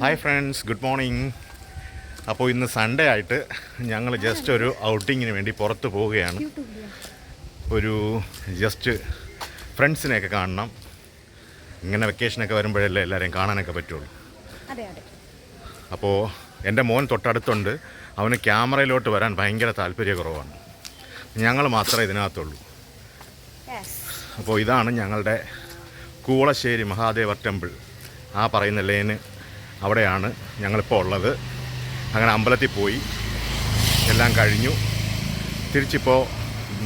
Hi friends good morning അപ്പോൾ ഇന്ന് Sunday ആയിട്ട് ഞങ്ങൾ ജസ്റ്റ് ഒരു ഔട്ടിങ്ങിന് വേണ്ടി പുറത്ത് പോവുകയാണ്. ഒരു ജസ്റ്റ് ഫ്രണ്ട്സിനെയൊക്കെ കാണണം. ഇങ്ങനെ വെക്കേഷനൊക്കെ വരുമ്പോഴല്ലേ എല്ലാവരെയും കാണാനൊക്കെ പറ്റുള്ളൂ. അപ്പോൾ എന്റെ മോൻ തൊട്ടടുത്തുണ്ട്. അവന് ക്യാമറയിലോട്ട് വരാൻ ഭയങ്കര താല്പര്യക്കുറവാണ്. ഞങ്ങൾ മാത്രമേ ഇതിനകത്തുള്ളൂ. അപ്പോൾ ഇതാണ് ഞങ്ങളുടെ കൂളശ്ശേരി മഹാദേവർ ടെമ്പിൾ. ആ പറയുന്ന ലേന് അവിടെയാണ് ഞങ്ങളിപ്പോൾ ഉള്ളത്. അങ്ങനെ അമ്പലത്തിൽ പോയി. എല്ലാം കഴിഞ്ഞു. തിരിച്ചിപ്പോൾ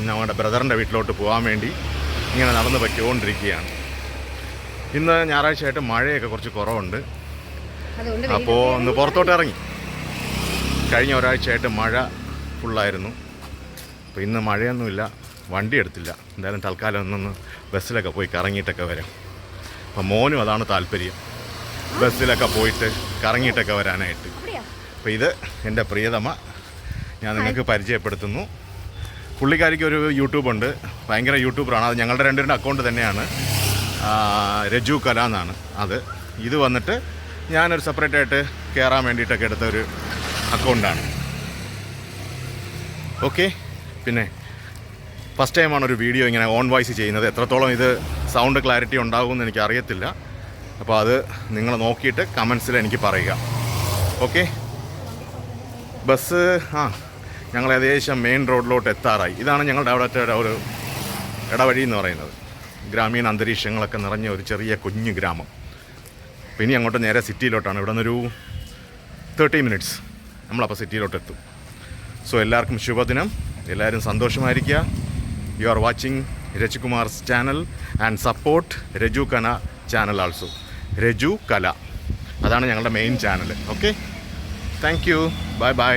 ഞങ്ങളുടെ ബ്രദറിന്റെ വീട്ടിലോട്ട് പോകാൻ വേണ്ടി ഇങ്ങനെ നടന്ന് പറ്റിക്കൊണ്ടിരിക്കുകയാണ് ഇന്ന് ഞായറാഴ്ചയായിട്ട് മഴയൊക്കെ കുറച്ച് കുറവുണ്ട്. അപ്പോൾ ഒന്ന് പുറത്തോട്ട് ഇറങ്ങി. കഴിഞ്ഞ ഒരാഴ്ചയായിട്ട് മഴ ഫുള്ളായിരുന്നു അപ്പോൾ ഇന്ന് മഴയൊന്നുമില്ല. വണ്ടി എടുത്തില്ല. എന്തായാലും തൽക്കാലം ഒന്നൊന്ന് ബസ്സിലൊക്കെ പോയി കറങ്ങിയിട്ടൊക്കെ വരാം. അപ്പോൾ മോനും അതാണ് താല്പര്യം. ബസ്സിലൊക്കെ പോയിട്ട് കറങ്ങിയിട്ടൊക്കെ വരാനായിട്ട്. അപ്പോൾ ഇത് എന്റെ പ്രിയതമ. ഞാൻ നിങ്ങൾക്ക് പരിചയപ്പെടുത്തുന്നു. പുള്ളിക്കാരിക്ക് ഒരു യൂട്യൂബ് ഉണ്ട്. ഭയങ്കര യൂട്യൂബറാണ്. അത് ഞങ്ങളുടെ രണ്ടുപേരുടെ അക്കൗണ്ട് തന്നെയാണ്. രജു കല എന്നാണ് അത്. ഇത് വന്നിട്ട് ഞാനൊരു സെപ്പറേറ്റ് ആയിട്ട് കയറാൻ വേണ്ടിയിട്ടൊക്കെ എടുത്ത ഒരു അക്കൗണ്ടാണ് ഓക്കെ പിന്നെ ഫസ്റ്റ് ടൈമാണ് ഒരു വീഡിയോ ഇങ്ങനെ ഓൺ വോയിസ് ചെയ്യുന്നത്. എത്രത്തോളം ഇത് സൗണ്ട് ക്ലാരിറ്റി ഉണ്ടാകുമെന്ന് എനിക്ക് അറിയത്തില്ല അപ്പോൾ അത് നിങ്ങൾ നോക്കിയിട്ട് കമൻസിൽ എനിക്ക് പറയുക. ഓക്കെ ബസ് ആ ഞങ്ങൾ ഏകദേശം മെയിൻ റോഡിലോട്ട് എത്താറായി. ഇതാണ് ഞങ്ങളുടെ അവിടുത്തെ ഒരു ഇടവഴി എന്ന് പറയുന്നത്. ഗ്രാമീണ അന്തരീക്ഷങ്ങളൊക്കെ നിറഞ്ഞ ഒരു ചെറിയ കുഞ്ഞു ഗ്രാമം. പിന്നെ അങ്ങോട്ട് നേരെ സിറ്റിയിലോട്ടാണ്. ഇവിടെ നിന്നൊരു തേർട്ടി മിനിറ്റ്സ് നമ്മളപ്പോൾ സിറ്റിയിലോട്ട് എത്തും. സോ എല്ലാവർക്കും ശുഭദിനം. എല്ലാവരും സന്തോഷമായിരിക്കുക. You are watching Rajikumar's channel and support Raju Kana channel also Raju Kala. അതാണ് ഞങ്ങളുടെ main channel okay thank you bye bye